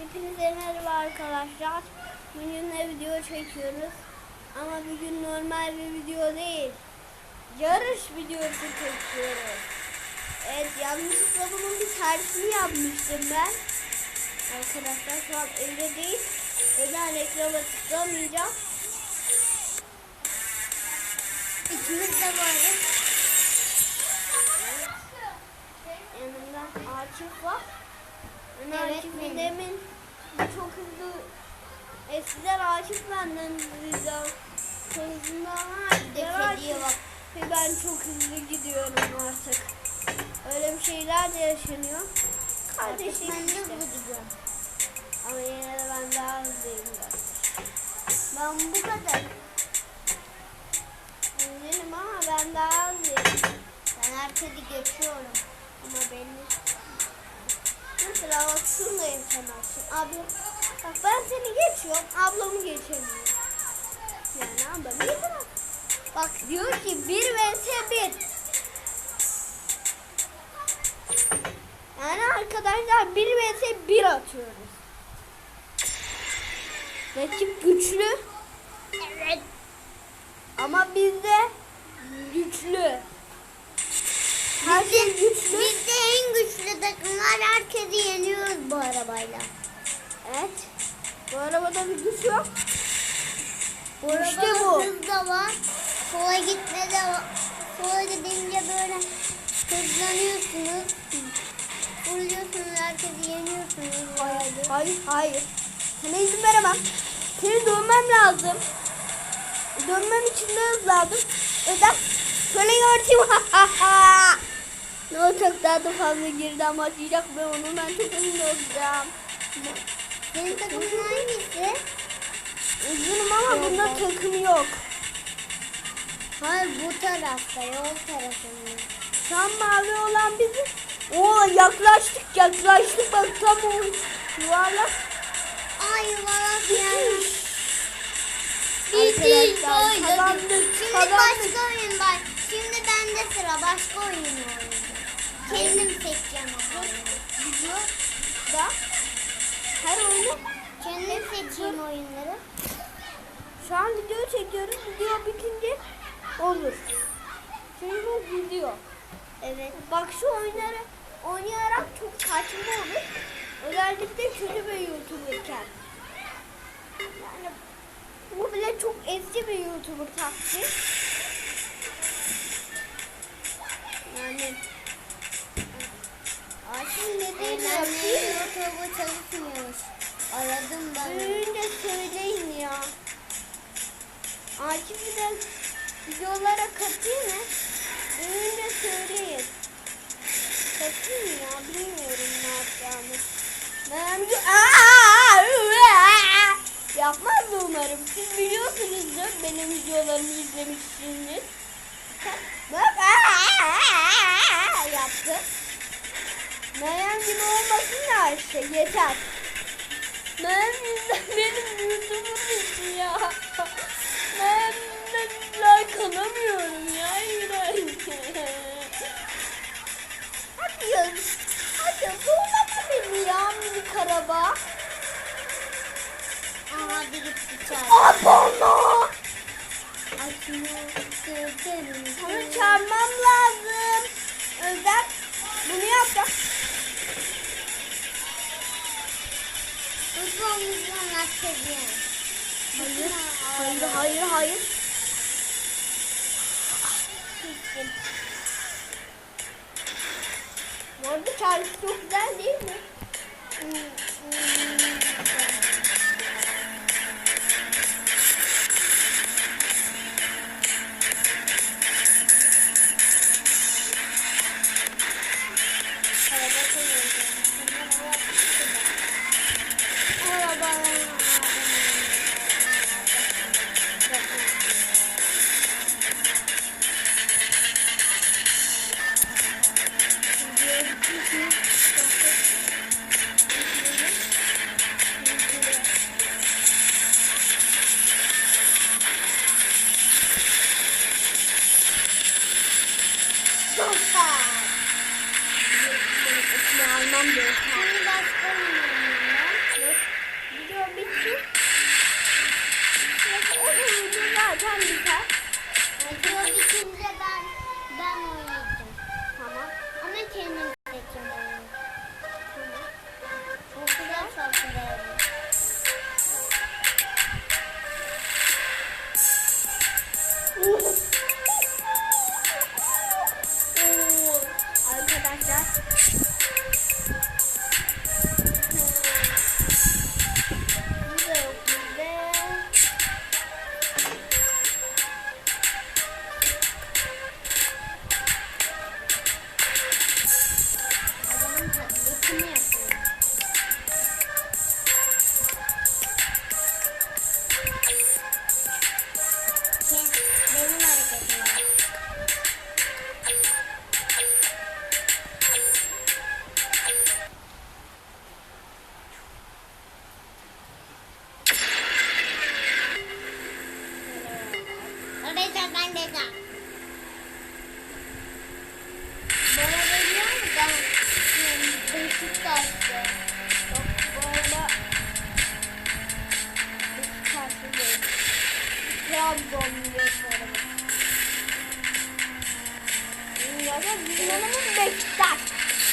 Hepinize merhaba arkadaşlar. Bugün de video çekiyoruz. Ama bugün normal bir video değil. Yarış videosu çekiyoruz. Evet yanlışlıkla bunun bir tersini yapmıştım ben. Arkadaşlar şu an evde değil. Özel ekrana tıklamayacağım. İkimiz de varız. Evet. Yanımda Akif var. Evet, demin çok hızlı eskiden Akif benden hızlıydı. Hızında ama. Ve ben çok hızlı gidiyorum artık. Öyle bir şeyler de yaşanıyor. Kardeşim Ben de gidiyorum. Ama yine de ben daha hızlıyım. Ben bu kadar. Eminim ama ben daha hızlıyım. Ben herkesi geçiyorum. Ama belli. Mesela bak da yaşamazsın. Abi bak ben seni geçiyorum. Ablamı geçemiyorum. Yani ablam yetemez. Bak diyor ki 1 vs 1. Yani arkadaşlar 1 vs 1 atıyoruz. Rakip güçlü Evet. ama biz de güçlü. Her şey takımlar herkesi yeniyoruz bu arabayla. Evet. Bu arabada bir güç yok. Bu İşte bu. hız da var. Sola gitme de var. Sola gidince böyle hızlanıyorsunuz. Vuruyorsunuz herkesi yeniyorsunuz. Hayır, hayır, hayır. Sana izin veremem. Seni dönmem lazım. Dönmem için de hız lazım. Öden. Şöyle yöneteyim. ne olacak daha da fazla geriden başlayacak ve onu ben emin olacağım. Senin takımın hangisi? Üzgünüm ama bunda takım yok. Hayır bu tarafta yol tarafında. Şu an mavi olan bizim. Oo yaklaştık yaklaştık bak tam o yuvarlak. Ay valla yani. Arkadaşlar kazandık Şimdi başka oyun var. Şimdi bende sıra başka oyun oynayacağım. Kendim seçeceğim. Video da her oyunu Kendim seçeyim oyunları. şu an video çekiyoruz. Video bitince olur. Çünkü bu video. Evet. Bak şu oyunları oynayarak çok saçma olur. Özellikle kötü bir YouTuber'ken. Yani bu bile çok eski bir YouTuber taktiği. Yani Eğlenmeyi YouTube'u çalışmıyormuş. Aradım ben. Büyüyünce söyleyin ya. Akif'i de videolara katayım mı? Büyüyünce söyleyin. Katayım ya bilmiyorum ne yapacağımı. Ben Yapmaz mı umarım? Siz biliyorsunuzdur benim videolarımı izlemişsiniz. Bak yaptı. Meryem gibi olmasın da şey yeter. Meryem yüzden benim YouTube'um bitti ya. Meryem'den like alamıyorum ya iğrenç. Hadi. Hadi zorlama beni ya minik araba. Aa, hadi git içeri. Sığdırın. Onu çağırmam lazım. Özlem bunu yapacak. Hayır, hayır, hayır, hayır. Bu arada şarkı çok Almam gerekiyor. Trabzon videolarımız. Dünyada dünyanın Beşiktaş.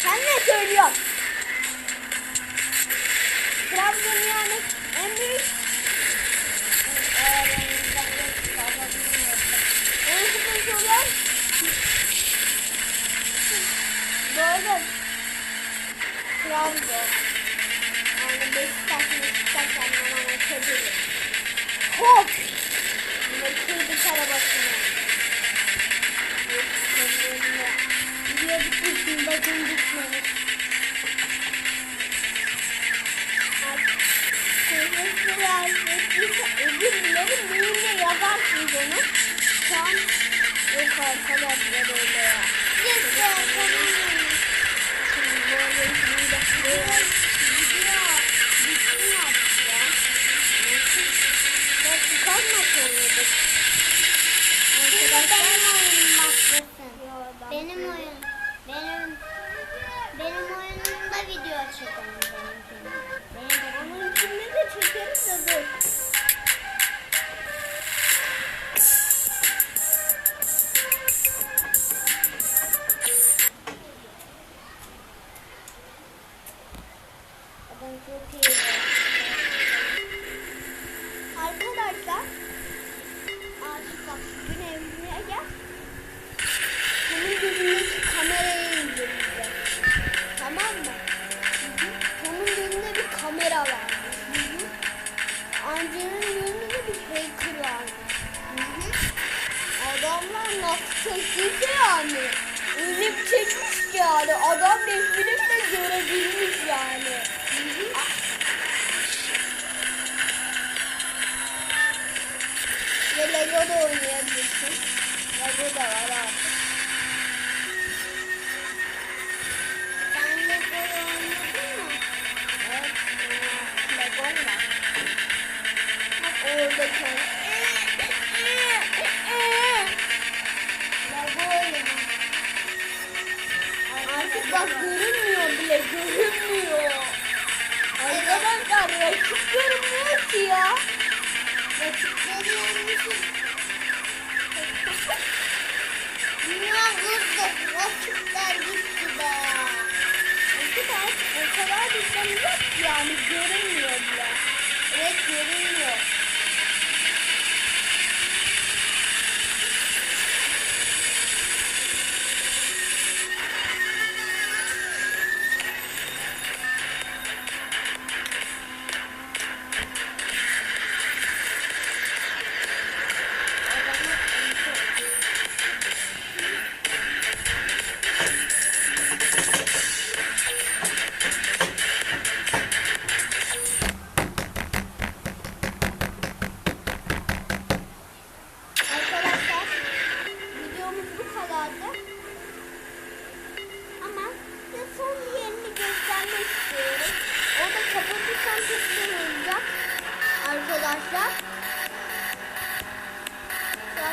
Sen ne söylüyorsun? Trabzon yani en büyük. En sıkıntı olan Doğru. Trabzon. Yani Beşiktaş, Beşiktaş anlamına çeviriyor. Hop! Kırdık arabasını. Video bitmişsin, bakın bitmemiş. Kırmızı yazmışsa özür dilerim, benimle yazarsınız onu. Şu an yok arkadaşlar öyle ya. Yes, ya, tamam. Şimdi böyle şimdi de Çıkarmak oynadık. Benim oyunum başlasın. Benim oyun. Benim benim oyunumda video çekelim benimkini. Benim Onun içinde de çekeriz de dur. Adam çok iyi. Arkadaşlar artık bak gün evine gel. Senin gözündeki kamerayı indireceğiz. Tamam mı? Onun gözünde bir kamera var. Angel'in gözünde de bir hacker var. Dünya vurdu. Rakipler gitti be. Rakip artık o kadar bizden yok ki yani görünmüyor bile. Evet görünmüyor.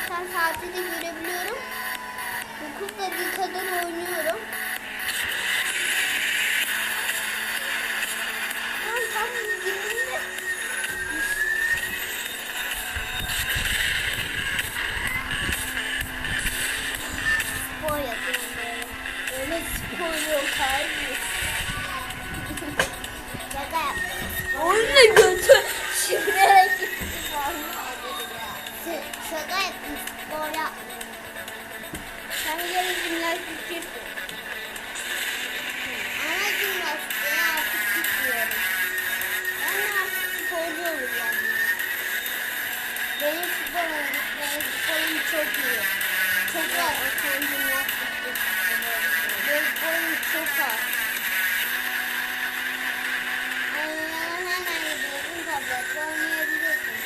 Zaten saati de görebiliyorum. 9 dakikadır oynuyorum. Tam tam dibinde spor yapıyorum böyle. Öyle spor yok Benim sporum çok iyi. Çok var. Sen jimnastikçisin. Benim çok az. Oyunlara hemen gidiyorsun tabletle oynayabiliyorsun.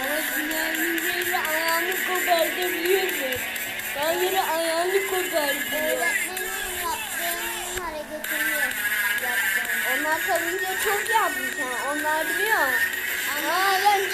Ama jimnastiğiyle ayağını kopartabiliyorsun. Ben yine ayağını kopartıyorum. Öğretmenin yaptığının hareketini yapacağım. Onlar ki çok yapmış ha. Onlar biliyor. Anlamayınca, anlamayınca